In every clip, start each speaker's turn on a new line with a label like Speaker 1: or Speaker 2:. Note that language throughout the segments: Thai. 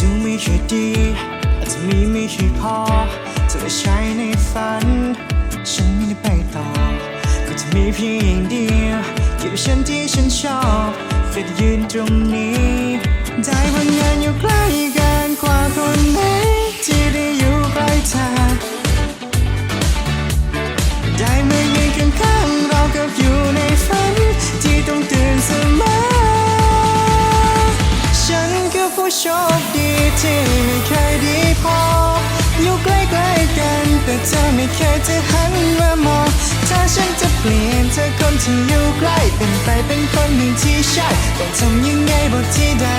Speaker 1: ดูไม่ค่อยดีอาจจะมีไม่ค่อยพอเธอใช้ในฝัน ฉันไม่ได้ไปต่อ ก็จะมีเพียงอย่างเดียวเกี่ยวกับฉันที่ฉันชอบแค่ได้ยืนตรงนี้ แต่เธอไม่เคยจะหันมามองถ้าฉันจะเปลี่ยนเธอคนที่อยู่ใกล้เป็นไปเป็นคนหนึ่งที่ใช่ต้องทำยังไงบอกที่ได้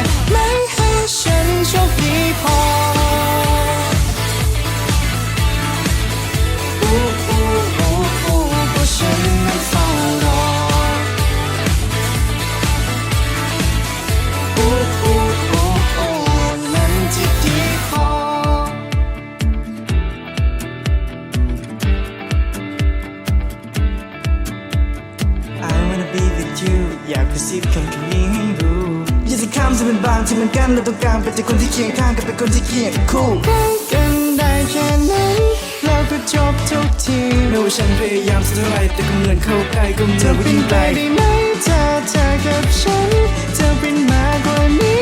Speaker 1: be with you อยากกระซิบคำคำนี้ให้รู้อยากจะข้ามจะเป็นบางที่เหมือนกันเราต้องการเป็นแต่คนที่เคียงข้างกันเป็นคนที่เคียงคู่ใกล้กันได้แค่นั้นเราก็จบทุกทีไม่ว่าฉันพยายามสักเท่าไหรแต่ก็เหมือนเข้าใกล้ก็เหมือนวิ่งไกลได้ไหมเธอเธอกับฉันเธอเป็นมากกว่านี้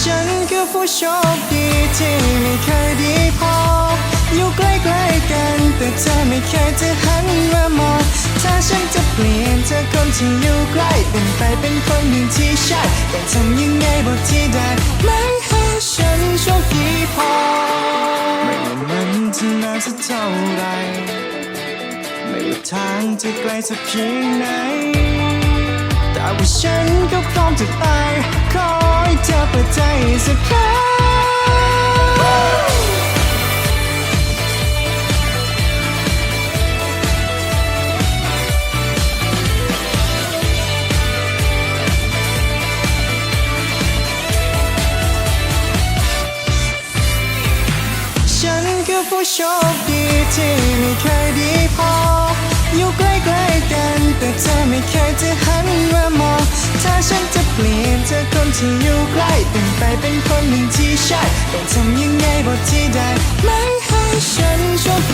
Speaker 1: ฉันคือผู้โชคดีที่ไม่เคยดีพออยู่ใกล้ๆกันแต่เธอไม่เคยจะหัน ที่อยู่ใกล้เป็นไปเป็นคนหนึ่งที่ใช่แต้องทำยังไงบอกที่ได้ไม่ให้ฉันโชคดีพอ ไม่ว่ามันจะนานสักเท่าไรไม่ว่าทางจะไกลสักเพียงไหนแต่ว่าฉันก็พร้อมจะไปขอให้เธอเปิดใจสักครั้ง ผู้โชคดีที่ไม่เคยดีพอ อยู่ใกล้ๆกัน แต่เธอไม่เคยจะหันมามอง ถ้าฉันจะเปลี่ยนเธอคนที่อยู่ใกล้เป็นไปเป็นคนหนึ่งที่ใช่ต้องทำยังไงบทที่ได้ไม่ให้ฉันโชค